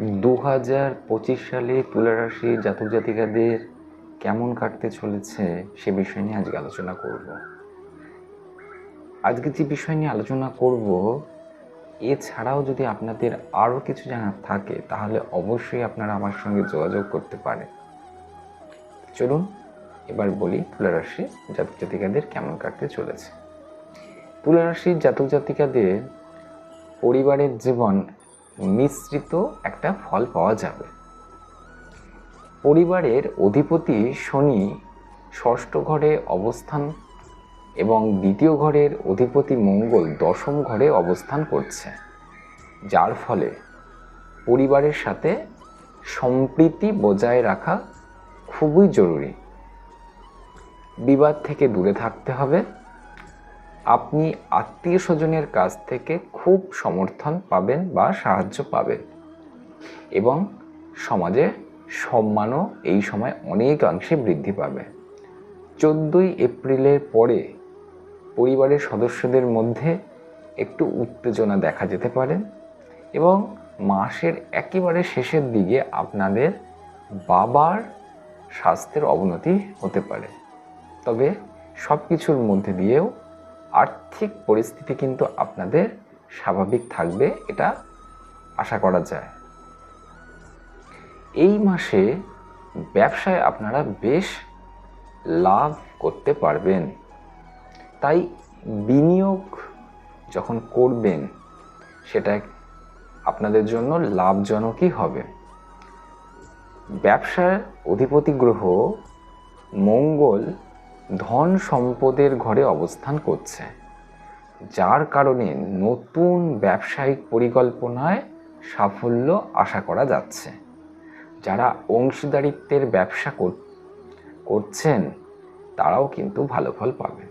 দু হাজার পঁচিশ সালে তুলা রাশি জাতক জাতিকাদের কেমন কাটতে চলেছে সে বিষয় নিয়ে আজকে আলোচনা করব। আজকে যে বিষয় নিয়ে আলোচনা করব, এছাড়াও যদি আপনাদের আরও কিছু জানার থাকে, তাহলে অবশ্যই আপনারা আমার সঙ্গে যোগাযোগ করতে পারেন। চলুন, এবার বলি তুলা রাশি জাতক জাতিকাদের কেমন কাটতে চলেছে। তুলা রাশির জাতক জাতিকাদের পরিবারের জীবন মিশ্রিত একটা ফল পাওয়া যাবে। পরিবারের অধিপতি শনি ষষ্ঠ ঘরে অবস্থান এবং দ্বিতীয় ঘরের অধিপতি মঙ্গল দশম ঘরে অবস্থান করছে। যার ফলে পরিবারের সাথে সম্প্রীতি বজায় রাখা খুবই জরুরি। বিবাদ থেকে দূরে থাকতে হবে। আপনি আত্মীয় স্বজনের কাছ থেকে খুব সমর্থন পাবেন বা সাহায্য পাবেন। এবং সমাজে সম্মানও এই সময় অনেকাংশে বৃদ্ধি পাবে। চোদ্দোই এপ্রিলের পরে পরিবারের সদস্যদের মধ্যে একটু উত্তেজনা দেখা যেতে পারে এবং মাসের একেবারে শেষের দিকে আপনাদের বাবার স্বাস্থ্যের অবনতি হতে পারে। তবে সব কিছুর মধ্যে দিয়েও আর্থিক পরিস্থিতি কিন্তু আপনাদের স্বাভাবিক থাকবে, এটা আশা করা যায়। এই মাসে ব্যবসায় আপনারা বেশ লাভ করতে পারবেন। তাই বিনিয়োগ যখন করবেন, সেটা আপনাদের জন্য লাভজনকই হবে। ব্যবসার অধিপতি গ্রহ মঙ্গল ধন সম্পদের ঘরে অবস্থান করছে, যার কারণে নতুন ব্যবসায়িক পরিকল্পনায় সাফল্য আশা করা যাচ্ছে। যারা অংশীদারিত্বের ব্যবসা করছেন, তারাও কিন্তু ভালো ফল পাবে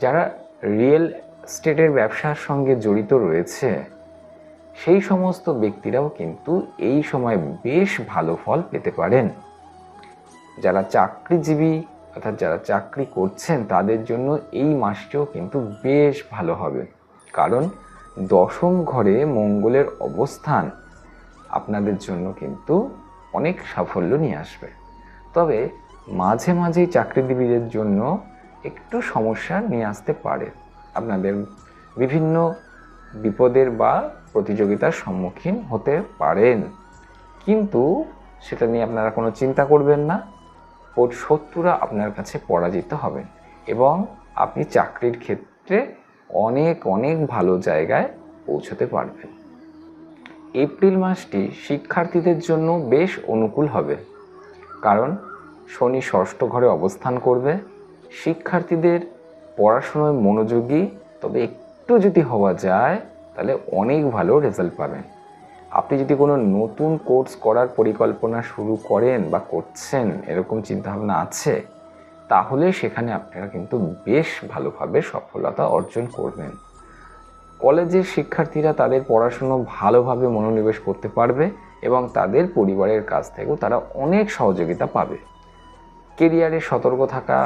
যারা রিয়েল স্টেটের ব্যবসার সঙ্গে জড়িত রয়েছে, সেই সমস্ত ব্যক্তিরাও কিন্তু এই সময় বেশ ভালো ফল পেতে পারেন। যারা চাকরিজীবী অর্থাৎ যারা চাকরি করছেন, তাদের জন্য এই মাসটিও কিন্তু বেশ ভালো হবে। কারণ দশম ঘরে মঙ্গলের অবস্থান আপনাদের জন্য কিন্তু অনেক সাফল্য নিয়ে আসবে। তবে মাঝে মাঝেই চাকরিজীবীদের জন্য একটু সমস্যা নিয়ে আসতে পারে। আপনাদের বিভিন্ন বিপদের বা প্রতিযোগিতার সম্মুখীন হতে পারেন। কিন্তু সেটা নিয়ে আপনারা কোনো চিন্তা করবেন না। শত্রুরা আপনার কাছে পরাজিত হবেন এবং আপনি চাকরির ক্ষেত্রে অনেক অনেক ভালো জায়গায় পৌঁছতে পারবেন। এপ্রিল মাসটি শিক্ষার্থীদের জন্য বেশ অনুকূল হবে কারণ শনি ষষ্ঠ ঘরে অবস্থান করবে। শিক্ষার্থীদের পড়াশোনায় মনোযোগী, তবে একটু যদি হওয়া যায়, তাহলে অনেক ভালো রেজাল্ট পাবেন। আপনি যদি কোনো নতুন কোর্স করার পরিকল্পনা শুরু করেন বা করছেন, এরকম চিন্তাভাবনা আছে, তাহলে সেখানে আপনারা কিন্তু বেশ ভালোভাবে সফলতা অর্জন করবেন। কলেজের শিক্ষার্থীরা তাদের পড়াশুনো ভালোভাবে মনোনিবেশ করতে পারবে এবং তাদের পরিবারের কাছ থেকেও তারা অনেক সহযোগিতা পাবে। কেরিয়ারে সতর্ক থাকা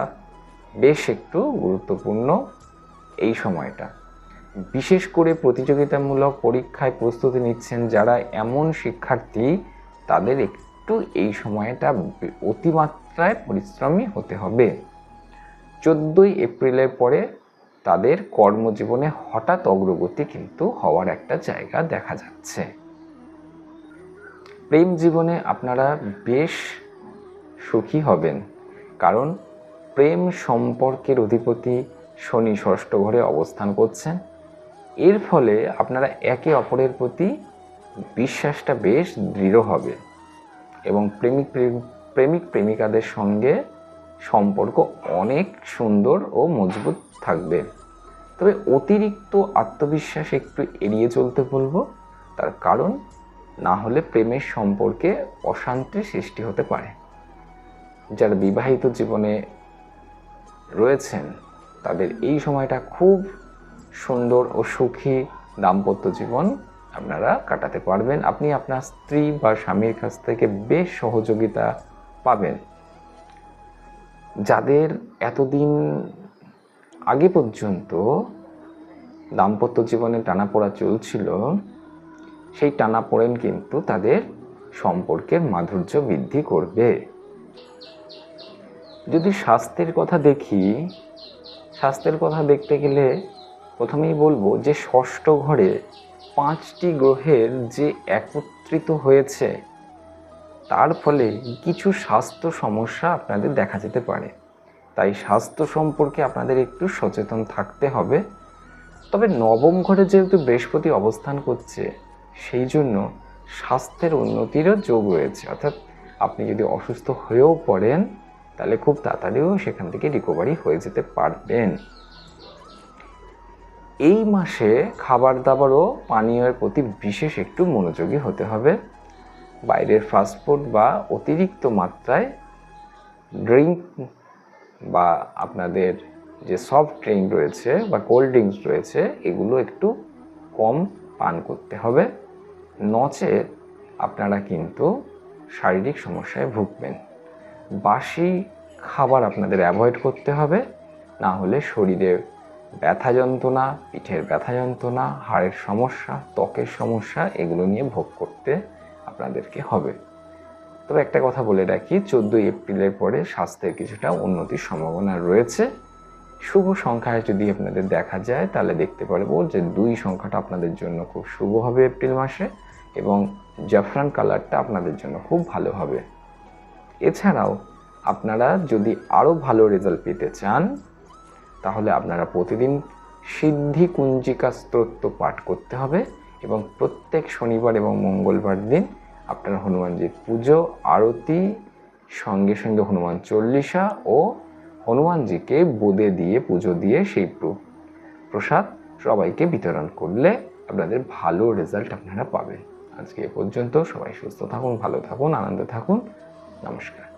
বেশ একটু গুরুত্বপূর্ণ এই সময়টা। বিশেষ করে প্রতিযোগিতামূলক পরীক্ষায় প্রস্তুতি নিচ্ছেন যারা এমন শিক্ষার্থী, তাদের একটু এই সময়টা অতিমাত্রায় পরিশ্রমী হতে হবে। চোদ্দোই এপ্রিলের পরে তাদের কর্মজীবনে হঠাৎ অগ্রগতি কিন্তু হওয়ার একটা জায়গা দেখা যাচ্ছে। প্রেম জীবনে আপনারা বেশ সুখী হবেন, কারণ প্রেম সম্পর্কের অধিপতি শনি ষষ্ঠ ঘরে অবস্থান করছেন। এর ফলে আপনারা একে অপরের প্রতি বিশ্বাসটা বেশ দৃঢ় হবে এবং প্রেমিক প্রেমিক প্রেমিকাদের সঙ্গে সম্পর্ক অনেক সুন্দর ও মজবুত থাকবে। তবে অতিরিক্ত আত্মবিশ্বাস একটু এড়িয়ে চলতে বলব, তার কারণ না হলে প্রেমের সম্পর্কে অশান্তির সৃষ্টি হতে পারে। যারা বিবাহিত জীবনে রয়েছেন, তাদের এই সময়টা খুব সুন্দর ও সুখী দাম্পত্য জীবন আপনারা কাটাতে পারবেন। আপনি আপনার স্ত্রী বা স্বামীর কাছ থেকে বেশ সহযোগিতা পাবেন। যাদের এতদিন আগে পর্যন্ত দাম্পত্য জীবনে টানাপোড়া চলছিল, সেই টানাপোড়েন কিন্তু তাদের সম্পর্কের মাধুর্য বৃদ্ধি করবে। যদি স্বাস্থ্যের কথা দেখি, স্বাস্থ্যের কথা দেখতে গেলে প্রথমেই বলব যে ষষ্ঠ ঘরে পাঁচটি গ্রহের যে একত্রিত হয়েছে, তার ফলে কিছু স্বাস্থ্য সমস্যা আপনাদের দেখা যেতে পারে। তাই স্বাস্থ্য সম্পর্কে আপনাদের একটু সচেতন থাকতে হবে। তবে নবম ঘরে যেহেতু বৃহস্পতি অবস্থান করছে, সেই জন্য স্বাস্থ্যের উন্নতিরও যোগ রয়েছে। অর্থাৎ আপনি যদি অসুস্থ হয়েও পড়েন, তাহলে খুব তাড়াতাড়িও সেখান থেকে রিকভারি হয়ে যেতে পারবেন। এই মাসে খাবার দাবার ও পানীয়ের প্রতি বিশেষ একটু মনোযোগী হতে হবে। বাইরের ফাস্টফুড বা অতিরিক্ত মাত্রায় ড্রিঙ্ক বা আপনাদের যে সফট ড্রিঙ্ক রয়েছে বা কোল্ড ড্রিঙ্কস রয়েছে, এগুলো একটু কম পান করতে হবে। নচেত আপনারা কিন্তু শারীরিক সমস্যায় ভুগবেন। বাসি খাবার আপনাদের অ্যাভয়েড করতে হবে, না হলে শরীরে ব্যথা যন্ত্রণা, পিঠের ব্যথা যন্ত্রণা, হাড়ের সমস্যা, ত্বকের সমস্যা, এগুলো নিয়ে ভোগ করতে আপনাদেরকে হবে। তবে একটা কথা বলে রাখি, চোদ্দোই এপ্রিলের পরে স্বাস্থ্যের কিছুটা উন্নতির সম্ভাবনা রয়েছে। শুভ সংখ্যায় যদি আপনাদের দেখা যায়, তাহলে দেখতে পারব যে দুই সংখ্যাটা আপনাদের জন্য খুব শুভ হবে এপ্রিল মাসে এবং জাফরান কালারটা আপনাদের জন্য খুব ভালো হবে। এছাড়াও আপনারা যদি আরও ভালো রেজাল্ট পেতে চান তাহলে আপনারা প্রতিদিন সিদ্ধি কুঞ্জিকা স্তোত্র পাঠ করতে হবে এবং প্রত্যেক শনিবার এবং মঙ্গলবার দিন আপনারা হনুমানজির পুজো, আরতি, সঙ্গে সঙ্গে হনুমান চল্লিশা ও হনুমানজিকে বোদে দিয়ে, পুজো দিয়ে সেই প্রসাদ সবাইকে বিতরণ করলে আপনাদের ভালো রেজাল্ট আপনারা পাবেন। আজকে এ পর্যন্ত সবাই সুস্থ থাকুন, ভালো থাকুন, আনন্দে থাকুন। নমস্কার।